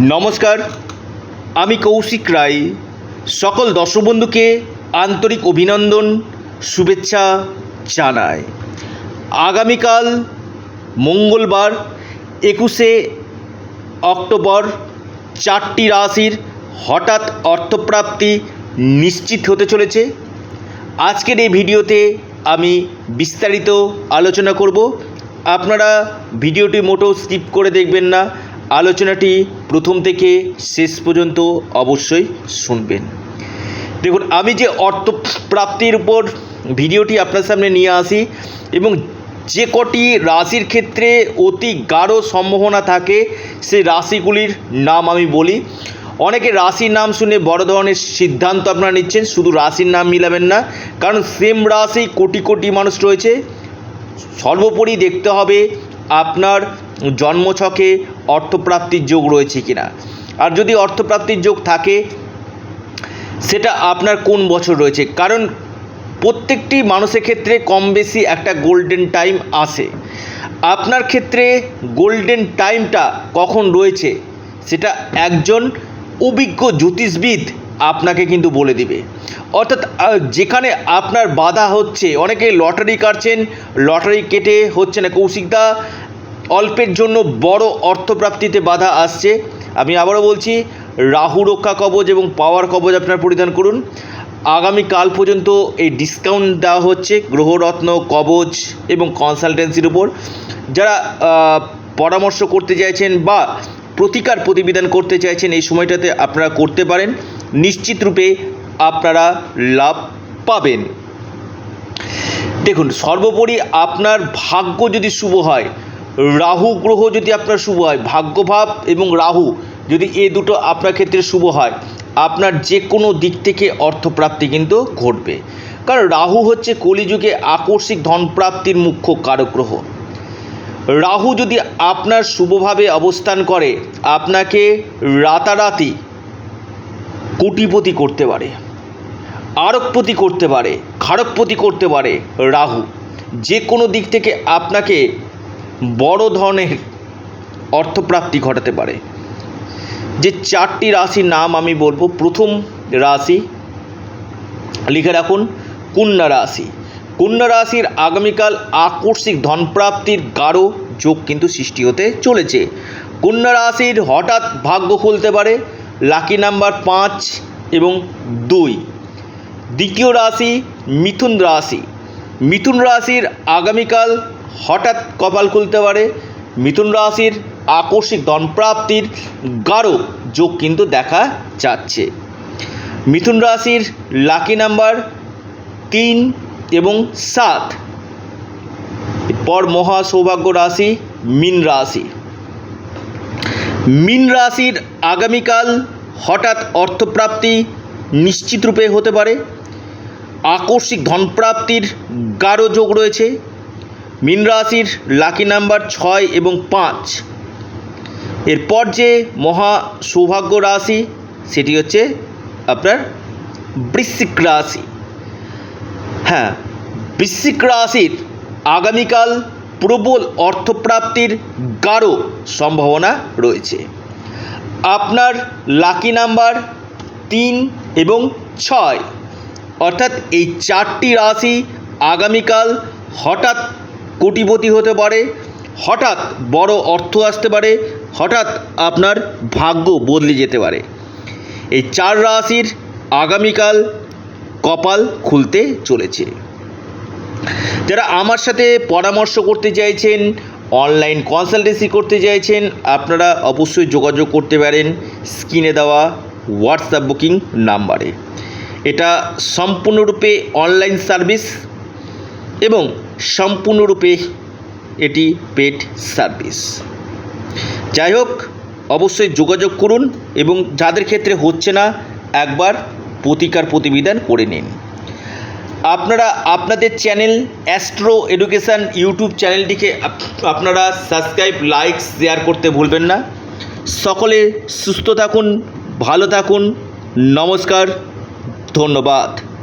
নমস্কার, আমি কৌশিক রায়। সকল দর্শক বন্ধুকে আন্তরিক অভিনন্দন, শুভেচ্ছা জানাই। আগামীকাল মঙ্গলবার, একুশে অক্টোবর, চারটি রাশির হঠাৎ অর্থপ্রাপ্তি নিশ্চিত হতে চলেছে। আজকের এই ভিডিওতে আমি বিস্তারিত আলোচনা করব। আপনারা ভিডিওটি মোটেও স্কিপ করে দেখবেন না। আলোচনাটি প্রথম থেকে শেষ পর্যন্ত অবশ্যই শুনবেন। দেখুন, আমি যে অর্থপ্রাপ্তির উপর ভিডিওটি আপনার সামনে নিয়ে আসি এবং যে কটি রাশির ক্ষেত্রে অতি গাঢ় সম্ভাবনা থাকে, সেই রাশিগুলির নাম আমি বলি। অনেকে রাশির নাম শুনে বড় ধরনের সিদ্ধান্ত আপনারা নিচ্ছেন, শুধু রাশির নাম মিলাবেন না, কারণ সেম রাশি কোটি কোটি মানুষ রয়েছে। সর্বোপরি দেখতে হবে আপনার জন্মছকে অর্থপ্রাপ্তির যোগ রয়েছে কিনা? আর যদি অর্থপ্রাপ্তির যোগ থাকে, সেটা আপনার কোন বছর রয়েছে? কারণ প্রত্যেকটি মানুষের ক্ষেত্রে কম বেশি একটা গোল্ডেন টাইম আসে। আপনার ক্ষেত্রে গোল্ডেন টাইমটা কখন রয়েছে, সেটা একজন অভিজ্ঞ জ্যোতিষবিদ আপনাকে কিন্তু বলে দিবে। অর্থাৎ যেখানে আপনার বাধা হচ্ছে, অনেকে লটারি কাটছেন লটারি কেটে হচ্ছে না কৌশিকদা অল্পের জন্য বড় অর্থপ্রাপ্তিতে বাধা আসছে। আমি আবারও বলছি, রাহু রক্ষা কবচ এবং পাওয়ার কবচ আপনারা পরিধান করুন। আগামী কাল পর্যন্ত এই ডিসকাউন্ট দেওয়া হচ্ছে গ্রহরত্ন, কবচ এবং কনসালটেন্সির উপর। যারা পরামর্শ করতে চাইছেন বা প্রতিকার প্রতিবিধান করতে চাইছেন এই সময়টাতে আপনারা করতে পারেন। নিশ্চিত রূপে আপনারা লাভ পাবেন। দেখুন, সর্বোপরি আপনার ভাগ্য যদি শুভ হয় রাহু গ্রহ যদি আপনার শুভ হয়, ভাগ্যভাব এবং রাহু যদি এ দুটো আপনার ক্ষেত্রে শুভ হয়, আপনার যে কোনো দিক থেকে অর্থপ্রাপ্তি কিন্তু ঘটবে। কারণ রাহু হচ্ছে কলিযুগে আকস্মিক ধনপ্রাপ্তির মুখ্য কারক গ্রহ। রাহু যদি আপনার শুভভাবে অবস্থান করে, আপনাকে রাতারাতি কোটিপতি করতে পারে আরকপতি করতে পারে খারকপতি করতে পারে রাহু। যে কোনো দিক থেকে আপনাকে বড় ধরনের অর্থপ্রাপ্তি ঘটাতে পারে। যে চারটি রাশির নাম আমি বলব, প্রথম রাশি লিখে রাখুন, কন্যা রাশি। কন্যা রাশির আগামীকাল আকস্মিক ধনপ্রাপ্তির গাঢ় যোগ কিন্তু সৃষ্টি হতে চলেছে। কন্যা রাশির হঠাৎ ভাগ্য খুলতে পারে, লাকি নাম্বার পাঁচ এবং দুই। দ্বিতীয় রাশি মিথুন রাশি। মিথুন রাশির আগামীকাল হঠাৎ কপাল খুলতে পারে। মিথুন রাশির আকস্মিক ধনপ্রাপ্তির গাঢ় যোগ কিন্তু দেখা যাচ্ছে। মিথুন রাশির লাকি নাম্বার তিন এবং সাত পর মহা সৌভাগ্য রাশি মিন রাশি। মিন রাশির আগামীকাল হঠাৎ অর্থপ্রাপ্তি নিশ্চিত রূপে হতে পারে। আকস্মিক ধনপ্রাপ্তির গাঢ় যোগ রয়েছে। মিন রাশির লাকি নাম্বার ছয় এবং পাঁচ। এরপর যে মহা সৌভাগ্য রাশি, সেটি হচ্ছে আপনার বৃশ্চিক রাশি। হ্যাঁ বৃশ্চিক রাশির আগামীকাল প্রবল অর্থপ্রাপ্তির গাঢ় সম্ভাবনা রয়েছে। আপনার লাকি নাম্বার তিন এবং ছয়। অর্থাৎ এই চারটি রাশি আগামীকাল হঠাৎ কোটিপতি হতে পারে, হঠাৎ বড় অর্থ আসতে পারে, হঠাৎ আপনার ভাগ্য বদলে যেতে পারে। এই চার রাশির আগামীকাল কপাল খুলতে চলেছে। যারা আমার সাথে পরামর্শ করতে চাইছেন, অনলাইন কনসালটেন্সি করতে চাইছেন, আপনারা অবশ্যই যোগাযোগ করতে পারেন স্ক্রিনে দেওয়া হোয়াটসঅ্যাপ বুকিং নাম্বারে। এটা সম্পূর্ণরূপে অনলাইন সার্ভিস এবং সম্পূর্ণরূপে এটি পেড সার্ভিস। যাই হোক অবশ্যই যোগাযোগ করুন এবং যাদের ক্ষেত্রে হচ্ছে না, একবার প্রতিকার প্রতিবিধান করে নিন। আপনারা আপনাদের চ্যানেল অ্যাস্ট্রো এডুকেশান ইউটিউব চ্যানেলটিকে আপ- আপনারা সাবস্ক্রাইব, লাইক, শেয়ার করতে ভুলবেন না। সকলে সুস্থ থাকুন, ভালো থাকুন। নমস্কার, ধন্যবাদ।